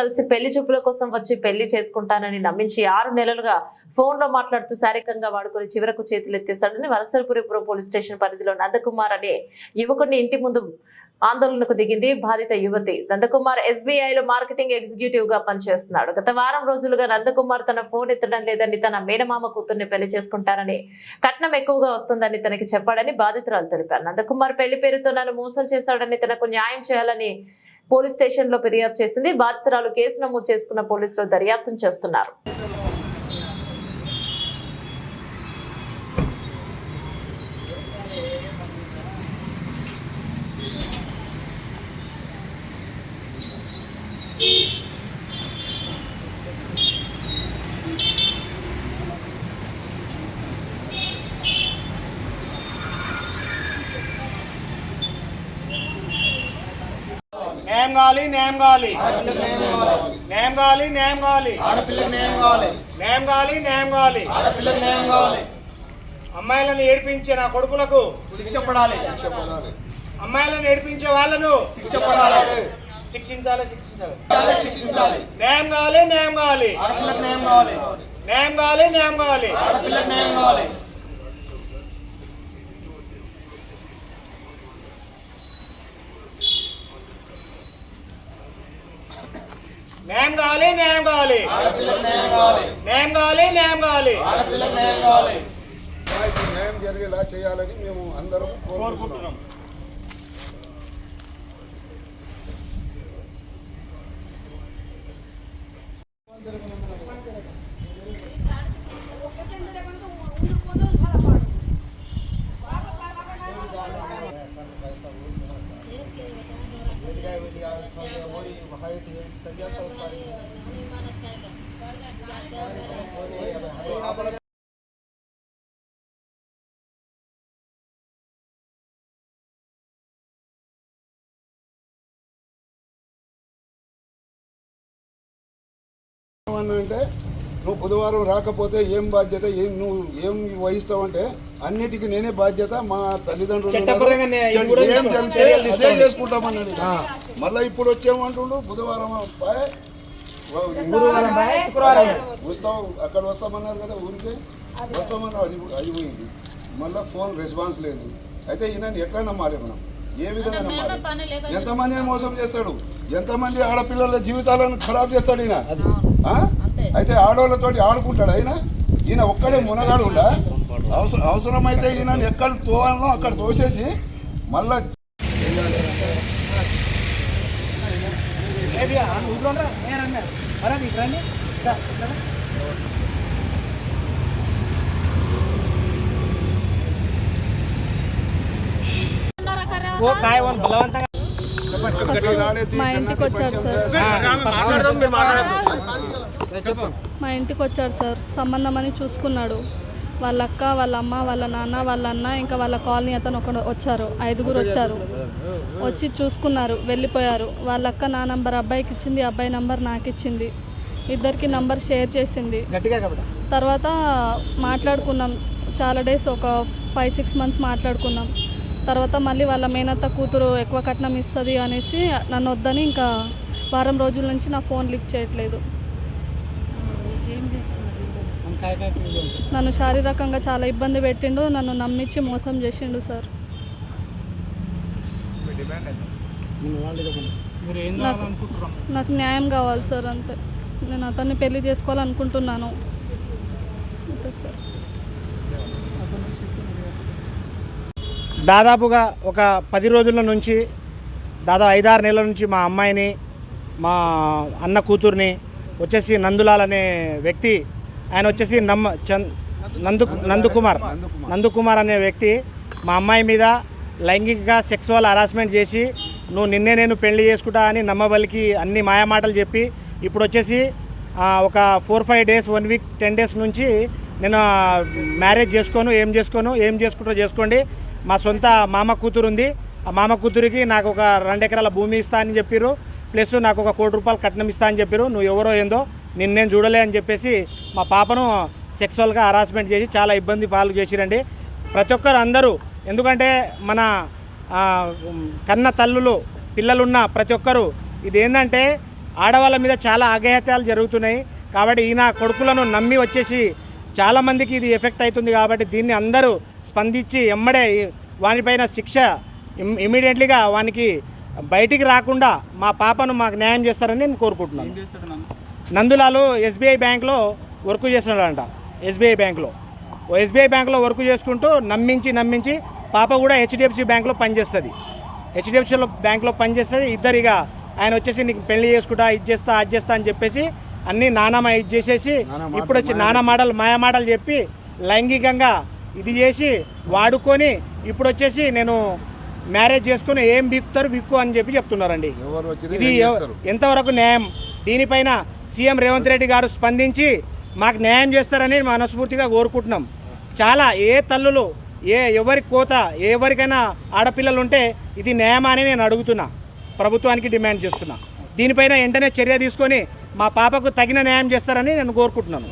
కలిసి పెళ్ళి చూపుల కోసం వచ్చి పెళ్ళి చేసుకుంటానని నమ్మించి ఆరు నెలలుగా ఫోన్లో మాట్లాడుతూ శారీరకంగా వాడుకొని చివరకు చేతులెత్తేశాడని వలసరపురిపురం పోలీస్ స్టేషన్ పరిధిలో నందకుమార్ అనే యువకుడిని ఇంటి ముందు ఆందోళనకు దిగింది బాధిత యువతి. నందకుమార్ ఎస్బీఐ లో మార్కెటింగ్ ఎగ్జిక్యూటివ్గా పనిచేస్తున్నాడు. గత వారం రోజులుగా నందకుమార్ తన ఫోన్ ఎత్తడం లేదని తన మేనమామ కూతుర్ని పెళ్ళి చేసుకుంటారని కట్నం ఎక్కువగా వస్తుందని తనకి చెప్పాడని బాధితురాలు తెలిపారు. నందకుమార్ పెళ్ళి పేరుతో నన్ను మోసం చేశాడని తనకు న్యాయం చేయాలని పోలీస్ స్టేషన్లో ఫిర్యాదు చేసింది. బాధితురాలు కేసు నమోదు చేసుకున్న పోలీసులు దర్యాప్తు చేస్తున్నారు. న్యాయం కావాలి న్యాయం కావాలి న్యాయం కావాలి న్యాయం కావాలి ఆడపిల్లకి న్యాయం కావాలి న్యాయం కావాలి న్యాయం కావాలి ఆడపిల్లకి న్యాయం కావాలి అమ్మాయిలను ఏడిపించే నా కొడుకులకు శిక్ష పడాలి అమ్మాయిలను ఏడిపించే వాళ్ళను శిక్ష పడాలి శిక్షించాలి శిక్షించాలి శిక్షించాలి, శిక్షించాలి న్యాయం కావాలి న్యాయం కావాలి ఆడపిల్లకి న్యాయం కావాలి న్యాయం కావాలి న్యాయం కావాలి ఆడపిల్లకి న్యాయం కావాలి న్యాయం కావాలి న్యాయం కావాలి. న్యాయం కావాలి. న్యాయం కావాలి న్యాయం కావాలి. ఆడపిల్లకి న్యాయం కావాలి అమ్మాయికి న్యాయం జరిగేలా చేయాలని మేము అందరం కోరుకుంటున్నాం ఏమన్నా అంటే నువ్వు బుధవారం రాకపోతే ఏం బాధ్యత ఏం నువ్వు ఏం వహిస్తావంటే అన్నిటికీ నేనే బాధ్యత మా తల్లిదండ్రులు ఏం జరిగితే అదే. చేసుకుంటామన్నాడు. మళ్ళా ఇప్పుడు వచ్చేమంటుండు బుధవారం వస్తావు? అక్కడ వస్తామన్నారు కదా ఊరికే? వస్తామన్నారు అది అది పోయింది. మళ్ళీ ఫోన్ రెస్పాన్స్ లేదు. అయితే ఈయన ఎట్లా నమ్మాలి మనం. ఏ విధంగా నమ్మాలి ఎంతమందిని మోసం చేస్తాడు? ఎంతమంది ఆడపిల్లల జీవితాలను ఖరాబ్ చేస్తాడు ఈయన? ఆ? అయితే ఆడవాళ్ళతోటి ఆడుకుంటాడు. ఆయన ఈయన ఒక్కడే మునగాడు ఉండా అవసరం అవసరమైతే ఈయన ఎక్కడ తోవాలనో అక్కడ తోసేసి మళ్ళా మా ఇంటికి వచ్చారు సార్. మా ఇంటికి వచ్చాడు సార్. సంబంధం అని చూసుకున్నాడు. వాళ్ళ అక్క వాళ్ళ అమ్మ వాళ్ళ నాన్న వాళ్ళ అన్న ఇంకా వాళ్ళ కాలనీ అతను ఒకడు వచ్చారు. ఐదుగురు వచ్చారు. వచ్చి చూసుకున్నారు. వెళ్ళిపోయారు. వాళ్ళ అక్క నా నంబర్ అబ్బాయికి ఇచ్చింది. అబ్బాయి నంబర్ నాకు ఇచ్చింది. ఇద్దరికి నంబర్ షేర్ చేసింది. తర్వాత మాట్లాడుకున్నాం. చాలా డేస్ ఒక ఫైవ్ సిక్స్ మంత్స్ మాట్లాడుకున్నాం. తర్వాత మళ్ళీ వాళ్ళ మేనత్త కూతురు ఎక్కువ కట్నం ఇస్తుంది అనేసి నన్ను వద్దని ఇంకా వారం రోజుల నుంచి నా ఫోన్ లిఫ్ట్ చేయట్లేదు. నన్ను శారీరకంగా చాలా ఇబ్బంది పెట్టిండు నన్ను నమ్మించి మోసం చేసిండు సార్. నాకు న్యాయం కావాలి సార్ అంతే. నేను అతన్ని పెళ్ళి చేసుకోవాలనుకుంటున్నాను. అంతే సార్. దాదాపుగా ఒక పది రోజుల నుంచి దాదాపు ఐదారు నెలల నుంచి మా అమ్మాయిని మా అన్న కూతుర్ని వచ్చేసి నందులాల్ అనే వ్యక్తి ఆయన వచ్చేసి నమ్మ చంద్ నందు నందుకుమార్. నందుకుమార్ అనే వ్యక్తి మా అమ్మాయి మీద లైంగిక సెక్సువల్ హరాస్మెంట్ చేసి నువ్వు నిన్నే నేను పెళ్ళి చేసుకుంటా అని నమ్మబలికి అన్ని మాయమాటలు చెప్పి ఇప్పుడు వచ్చేసి ఒక four five days one week ten days నుంచి నేను మ్యారేజ్ చేసుకోను ఏం చేసుకోను ఏం చేసుకుంటారో చేసుకోండి. మా సొంత మామ కూతురు ఉంది. ఆ మామ కూతురికి నాకు ఒక రెండు ఎకరాల భూమి ఇస్తా అని చెప్పారు ప్లస్ నాకు ఒక కోటి రూపాయలు కట్నం ఇస్తా అని చెప్పారు నువ్వు ఎవరో ఏందో నిన్నేం నేను చూడలే అని చెప్పేసి మా పాపను సెక్సువల్గా హరాస్మెంట్ చేసి చాలా ఇబ్బంది పాలు చేసిరండి. ప్రతి ఒక్కరు అందరూ ఎందుకంటే మన కన్న తల్లులు పిల్లలున్న ప్రతి ఒక్కరు ఇది ఏంటంటే ఆడవాళ్ళ మీద చాలా అఘాయిత్యాలు జరుగుతున్నాయి. కాబట్టి ఈయన కొడుకులను నమ్మి వచ్చేసి చాలామందికి ఇది ఎఫెక్ట్ అవుతుంది కాబట్టి దీన్ని అందరూ స్పందించి ఎమ్మడే వానిపైన శిక్ష ఇమ్ ఇమీడియట్లీగా వానికి బయటికి రాకుండా మా పాపను మాకు న్యాయం చేస్తారని నేను కోరుకుంటున్నాను. నందులాలు ఎస్బీఐ బ్యాంక్లో వర్క్ చేస్తున్నాడంట ఎస్బీఐ బ్యాంక్లో. ఓ ఎస్బీఐ బ్యాంక్లో వర్క్ చేసుకుంటూ నమ్మించి నమ్మించి పాప కూడా హెచ్డిఎఫ్సి బ్యాంక్లో పనిచేస్తుంది. హెచ్డిఎఫ్సిలో బ్యాంక్లో పనిచేస్తుంది. ఇద్దరిగా ఆయన వచ్చేసి నీకు పెళ్ళి చేసుకుంటా ఇది చేస్తా అది చేస్తా అని చెప్పేసి అన్నీ నానమ్మ ఇది చేసేసి ఇప్పుడు వచ్చి నానా మాటలు మాయా మాటలు చెప్పి లైంగికంగా ఇది చేసి వాడుకొని ఇప్పుడు వచ్చేసి నేను మ్యారేజ్ చేసుకుని ఏం బిక్కుతారు బిక్కు అని చెప్పి చెప్తున్నారండి. ఇది? ఎంతవరకు న్యాయం? దీనిపైన సీఎం రేవంత్ రెడ్డి గారు స్పందించి మాకు న్యాయం చేస్తారని మనస్ఫూర్తిగా కోరుకుంటున్నాం. చాలా ఏ తల్లులు ఏ ఎవరి కోత ఎవరికైనా ఆడపిల్లలు ఉంటే ఇది న్యాయమా అని నేను అడుగుతున్నా. ప్రభుత్వానికి డిమాండ్ చేస్తున్నా. దీనిపైన వెంటనే చర్య తీసుకొని మా పాపకు తగిన న్యాయం చేస్తారని నేను కోరుకుంటున్నాను.